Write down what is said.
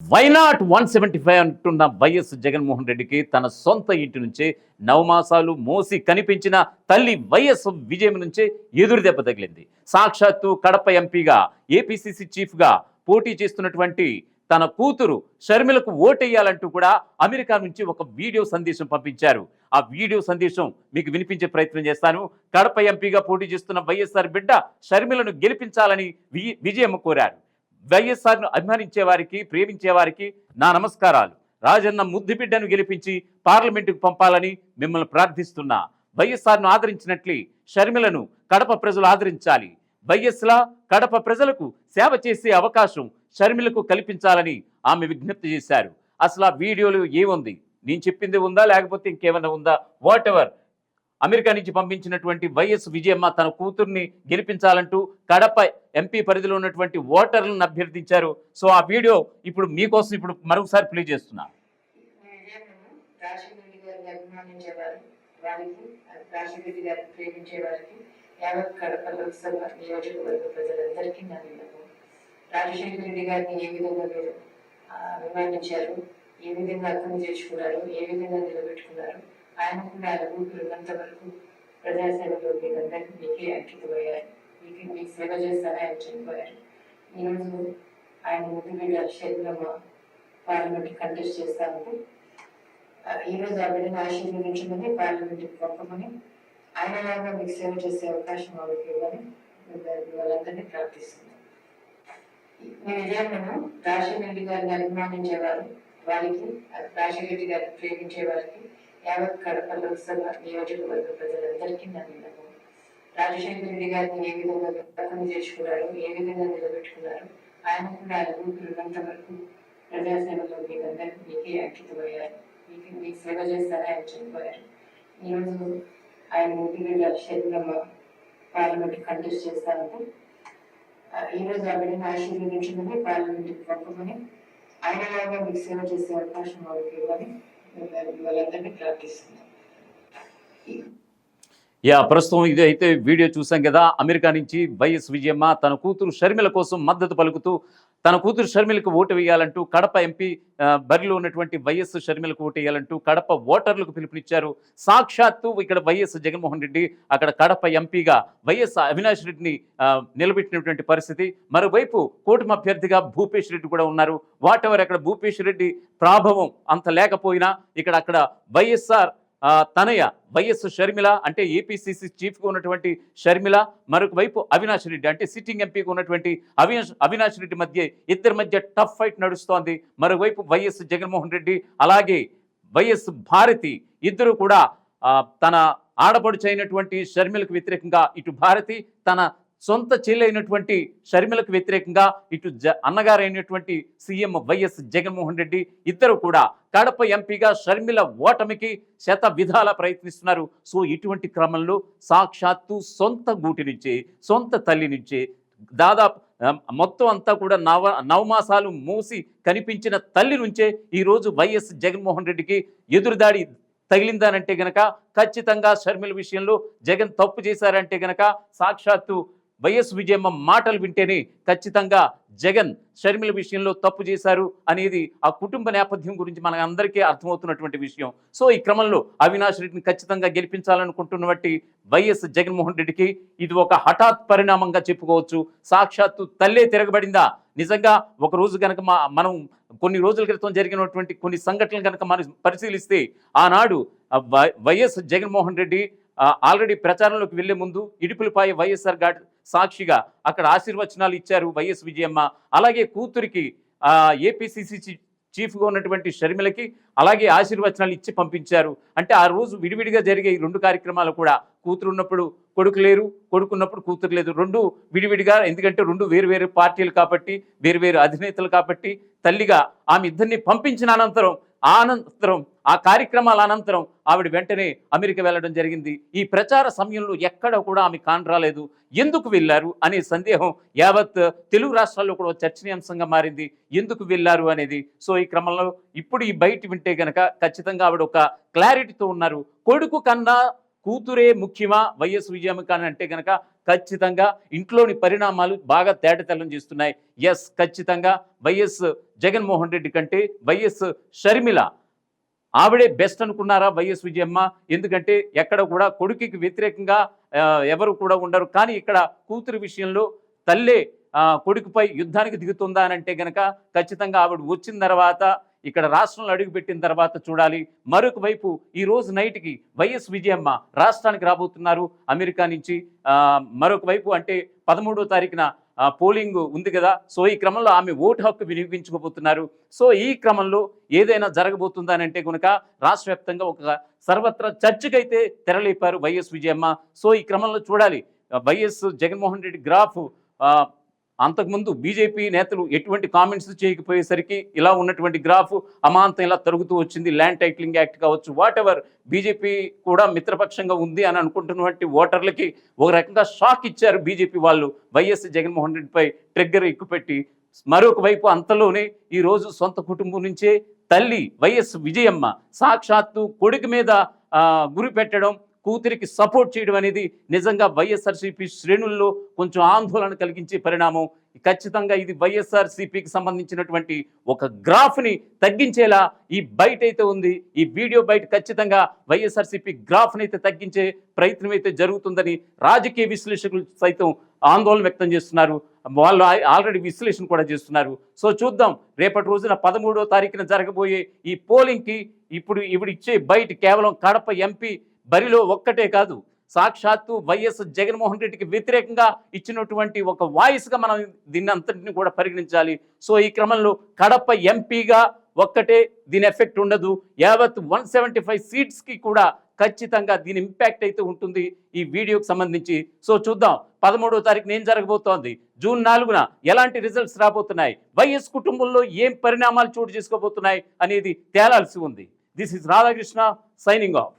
Why not one seventy five అంటున్న YS Jaganmohan రెడ్డికి తన సొంత ఇంటి నుంచే నవమాసాలు మోసి కనిపించిన తల్లి వైఎస్ విజయం నుంచే ఎదురు దెబ్బ తగిలింది. సాక్షాత్తు కడప ఎంపీగా ఏపీసీసీ చీఫ్గా పోటీ చేస్తున్నటువంటి తన కూతురు షర్మిలకు ఓటేయాలంటూ కూడా అమెరికా నుంచి ఒక వీడియో సందేశం పంపించారు. ఆ వీడియో సందేశం మీకు వినిపించే ప్రయత్నం చేస్తాను. కడప ఎంపీగా పోటీ చేస్తున్న వైఎస్ఆర్ బిడ్డ షర్మిలను గెలిపించాలని వి విజయమ్మ కోరారు. వైఎస్ఆర్ను అభిమానించే వారికి ప్రేమించే వారికి నా నమస్కారాలు. రాజన్న ముద్దు బిడ్డను గెలిపించి పార్లమెంటుకు పంపాలని మిమ్మల్ని ప్రార్థిస్తున్నా. వైఎస్ఆర్ను ఆదరించినట్లే షర్మిలను కడప ప్రజలు ఆదరించాలి. వైఎస్లా కడప ప్రజలకు సేవ చేసే అవకాశం షర్మిలకు కల్పించాలని ఆమె విజ్ఞప్తి చేశారు. అసలు ఆ వీడియోలో ఏముంది? నేను చెప్పింది ఉందా? లేకపోతే ఇంకేమైనా ఉందా? వాట్ ఎవర్ అమెరికా నుంచి పంపించినటువంటి వైఎస్ విజయమ్మ తన కూతుర్ని గెలిపించాలంటూ కడప ఎంపీ పరిధిలో ఉన్నటువంటి ఓటర్లను అభ్యర్థించారు. సో ఆ వీడియో ఇప్పుడు మీకోసం ఇప్పుడు మరొకసారి ప్లే చేస్తున్నా. రాజశేఖర రెడ్డి గారిని ఏ విధంగా మీరు అభిమానించారు? ఏ విధంగా అర్థం చేసుకున్నారు ఏ విధంగా నిలబెట్టుకున్నారు? ఆయన ఆయన ఊపిరి ఉన్నంత వరకు ప్రజాసేవలో మీరందరికీ మీకే అంకితమయ్యారు మీకు మీకు సేవ చేస్తారని ఆయన చనిపోయారు ఈరోజు ఆయన ముద్దు బిడ్డ శరీరమ్మ పార్లమెంట్ కంటెస్ట్ చేస్తా ఉంది ఈరోజు ఈ ఆ బిడ్డను ఆశీర్వదించమని పార్లమెంట్ పంపమని ఆయన లాగా మీకు సేవ చేసే అవకాశం ఆవిడకి ఇవ్వని వాళ్ళందరినీ ప్రార్థిస్తున్నాను మీ విజయాలను రాజశేఖర రెడ్డి గారిని అభిమానించేవారు వారికి రాజశేఖర రెడ్డి గారిని ప్రేమించే వారికి యావత్ కడప లోక్సభ నియోజకవర్గ ప్రజలందరికీ నా రాజశేఖర రెడ్డి గారిని ఏ విధంగా అర్థం చేసుకున్నారు ఏ విధంగా నిలబెట్టుకున్నారు ఆయన కూడా ఉన్నంత వరకు ప్రజాసేవలో మీరందరికీ మీకే అంకితమయ్యారు. మీకు మీకు సేవ చేస్తారని ఆయన చనిపోయారు. ఈరోజు ఆయన ముద్దు బిడ్డ పార్లమెంట్ కంటెస్ట్ చేస్తారంటే. ఈ రోజు ఆ బిడ్డను పార్లమెంట్ పంపమని ఆయన లాగా మీకు సేవ చేసే అవకాశం వాళ్ళకి ఇవ్వాలి వాళ్ళందరినీ యా ప్రస్తుతం ఇది అయితే వీడియో చూసాం కదా. అమెరికా నుంచి వైఎస్ విజయమ్మ తన కూతురు షర్మిల కోసం మద్దతు పలుకుతూ తన కూతురు షర్మిలకు ఓటు వేయాలంటూ కడప ఎంపీ బరిలో ఉన్నటువంటి వైఎస్ షర్మిలకు ఓటు వేయాలంటూ కడప ఓటర్లకు పిలుపునిచ్చారు. సాక్షాత్తు ఇక్కడ వైఎస్ జగన్మోహన్ రెడ్డి అక్కడ కడప ఎంపీగా వైఎస్ అవినాష్ రెడ్డిని నిలబెట్టినటువంటి పరిస్థితి. మరోవైపు కూటమి అభ్యర్థిగా భూపేష్ రెడ్డి కూడా ఉన్నారు. వాటెవర్ అక్కడ భూపేష్ రెడ్డి? ప్రాభవం అంత లేకపోయినా ఇక్కడ అక్కడ వైఎస్ఆర్ తనయ వైఎస్ షర్మిల అంటే ఏపీసీసీ చీఫ్గా ఉన్నటువంటి షర్మిల మరొక వైపు అవినాష్ రెడ్డి అంటే సిట్టింగ్ ఎంపీగా ఉన్నటువంటి అవినాష్ అవినాష్ రెడ్డి మధ్య ఇద్దరి మధ్య టఫ్ ఫైట్ నడుస్తోంది. మరోవైపు వైఎస్ జగన్మోహన్ రెడ్డి అలాగే వైఎస్ భారతి ఇద్దరు కూడా తన ఆడపడుచైనటువంటి షర్మిలకు వ్యతిరేకంగా ఇటు భారతి తన సొంత చెల్లి అయినటువంటి షర్మిలకు వ్యతిరేకంగా ఇటు జ అన్నగారైనటువంటి సీఎం వైఎస్ జగన్మోహన్ రెడ్డి ఇద్దరు కూడా కడప ఎంపీగా షర్మిల ఓటమికి శత విధాల ప్రయత్నిస్తున్నారు. సో ఇటువంటి క్రమంలో సాక్షాత్తు సొంత గూటి నుంచి సొంత తల్లి నుంచే దాదాపు మొత్తం అంతా కూడా నవ నవమాసాలు మూసి కనిపించిన తల్లి నుంచే ఈరోజు వైఎస్ జగన్మోహన్ రెడ్డికి ఎదురుదాడి తగిలిందనంటే గనక ఖచ్చితంగా షర్మిల విషయంలో జగన్ తప్పు చేశారంటే గనక సాక్షాత్తు వైఎస్ విజయమ్మ మాటలు వింటేనే ఖచ్చితంగా జగన్ షర్మిల విషయంలో తప్పు చేశారు అనేది ఆ కుటుంబ నేపథ్యం గురించి మన అందరికీ అర్థమవుతున్నటువంటి విషయం. సో ఈ క్రమంలో అవినాష్ రెడ్డిని ఖచ్చితంగా గెలిపించాలనుకుంటున్న బట్టి వైఎస్ జగన్మోహన్ రెడ్డికి ఇది ఒక హఠాత్ పరిణామంగా చెప్పుకోవచ్చు. సాక్షాత్తు తల్లే తిరగబడిందా? నిజంగా ఒక రోజు కనుక మా మనం కొన్ని రోజుల క్రితం జరిగినటువంటి కొన్ని సంఘటనలు కనుక మనం పరిశీలిస్తే ఆనాడు Y- YS Jaganmohan Reddy already ప్రచారంలోకి వెళ్ళే ముందు ఇడుపులపాయ వైఎస్ఆర్ గాడ్ సాక్షిగా అక్కడ ఆశీర్వచనాలు ఇచ్చారు వైఎస్ విజయమ్మ. అలాగే కూతురికి ఏపీసీసీ చీ- చీఫ్గా ఉన్నటువంటి షర్మిలకి అలాగే ఆశీర్వచనాలు ఇచ్చి పంపించారు. అంటే ఆ రోజు విడివిడిగా జరిగే ఈ రెండు కార్యక్రమాలు కూడా కూతురు ఉన్నప్పుడు కొడుకు లేరు కొడుకున్నప్పుడు కూతురు లేదు. రెండు విడివిడిగా ఎందుకంటే రెండు వేరు వేరు పార్టీలు కాబట్టి వేరు వేరు అధినేతలు కాబట్టి తల్లిగా ఆమె ఇద్దరిని పంపించిన అనంతరం అనంతరం ఆ కార్యక్రమాల అనంతరం ఆవిడ వెంటనే అమెరికా వెళ్ళడం జరిగింది. ఈ ప్రచార సమయంలో ఎక్కడ కూడా ఆమె కానరాలేదు ఎందుకు వెళ్ళారు అనే సందేహం యావత్ తెలుగు రాష్ట్రాల్లో కూడా చర్చనీయాంశంగా మారింది. ఎందుకు వెళ్ళారు అనేది. సో ఈ క్రమంలో ఇప్పుడు ఈ బయట వింటే గనక ఖచ్చితంగా ఆవిడ ఒక క్లారిటీతో ఉన్నారు. కొడుకు కన్నా కూతురే ముఖ్యమా? వైఎస్ విజయమ్మ కానీ అంటే గనక ఖచ్చితంగా ఇంట్లోని పరిణామాలు బాగా తేటతెల్లం చేస్తున్నాయి. ఎస్ ఖచ్చితంగా వైఎస్ జగన్మోహన్ రెడ్డి కంటే వైఎస్ షర్మిల ఆవిడే బెస్ట్ అనుకున్నారా వైఎస్ విజయమ్మ? ఎందుకంటే ఎక్కడ కూడా కొడుకుకి వ్యతిరేకంగా ఎవరు కూడా ఉండరు. కానీ ఇక్కడ కూతురు విషయంలో తల్లే కొడుకుపై యుద్ధానికి దిగుతుందా అని అంటే గనక ఖచ్చితంగా ఆవిడ వచ్చిన తర్వాత ఇక్కడ రాష్ట్రంలో అడుగుపెట్టిన తర్వాత చూడాలి. మరొక వైపు ఈ రోజు నైట్కి వైఎస్ విజయమ్మ రాష్ట్రానికి రాబోతున్నారు అమెరికా నుంచి. మరొక వైపు అంటే పదమూడో తారీఖున పోలింగ్ ఉంది కదా. సో ఈ క్రమంలో ఆమె ఓటు హక్కు వినియోగించుకోబోతున్నారు. సో ఈ క్రమంలో ఏదైనా జరగబోతుందా అని అంటే కనుక రాష్ట్ర వ్యాప్తంగా ఒక సర్వత్రా చర్చకైతే తెరలేపారు వైఎస్ విజయమ్మ. సో ఈ క్రమంలో చూడాలి. వైఎస్ జగన్మోహన్ రెడ్డి గ్రాఫ్ అంతకుముందు బీజేపీ నేతలు ఎటువంటి కామెంట్స్ చేయకపోయేసరికి ఇలా ఉన్నటువంటి గ్రాఫ్ అమాంతం ఇలా తరుగుతూ వచ్చింది. ల్యాండ్ టైటిలింగ్ యాక్ట్ కావచ్చు వాట్ ఎవర్ బీజేపీ కూడా మిత్రపక్షంగా ఉంది అని అనుకుంటున్నటువంటి ఓటర్లకి ఒక రకంగా షాక్ ఇచ్చారు బీజేపీ వాళ్ళు. వైఎస్ జగన్మోహన్ రెడ్డిపై ట్రిగ్గర్ ఎక్కుపెట్టి మరొక వైపు అంతలోనే ఈ రోజు సొంత కుటుంబం నుంచే తల్లి వైఎస్ విజయమ్మ సాక్షాత్తు కొడుకు మీద గురి పెట్టడం కూతురికి సపోర్ట్ చేయడం అనేది నిజంగా వైఎస్ఆర్సీపీ శ్రేణుల్లో కొంచెం ఆందోళన కలిగించే పరిణామం. ఖచ్చితంగా ఇది వైఎస్ఆర్సీపీకి సంబంధించినటువంటి ఒక గ్రాఫ్ని తగ్గించేలా ఈ బయట అయితే ఉంది. ఈ వీడియో బయట ఖచ్చితంగా వైఎస్ఆర్సీపీ గ్రాఫ్ని అయితే తగ్గించే ప్రయత్నం అయితే జరుగుతుందని రాజకీయ విశ్లేషకులు సైతం ఆందోళన వ్యక్తం చేస్తున్నారు. వాళ్ళు ఆల్రెడీ విశ్లేషణ కూడా చేస్తున్నారు. సో చూద్దాం రేపటి రోజున పదమూడో తారీఖున జరగబోయే ఈ పోలింగ్కి ఇప్పుడు ఇప్పుడు ఇచ్చే బయట కేవలం కడప ఎంపీ బరిలో ఒక్కటే కాదు సాక్షాత్తు వైఎస్ జగన్మోహన్ రెడ్డికి వ్యతిరేకంగా ఇచ్చినటువంటి ఒక వాయిస్గా మనం దీన్ని అంతటిని కూడా పరిగణించాలి. సో ఈ క్రమంలో కడప ఎంపీగా ఒక్కటే దీని ఎఫెక్ట్ ఉండదు. యావత్ వన్ సెవెంటీ ఫైవ్ సీట్స్కి కూడా ఖచ్చితంగా దీని ఇంపాక్ట్ అయితే ఉంటుంది ఈ వీడియోకి సంబంధించి. సో చూద్దాం. పదమూడో తారీఖున ఏం జరగబోతోంది? జూన్ నాలుగున ఎలాంటి రిజల్ట్స్ రాబోతున్నాయి? వైఎస్ కుటుంబంలో ఏం పరిణామాలు చోటు చేసుకోబోతున్నాయి అనేది తేలాల్సి ఉంది. This is Radhakrishna signing off.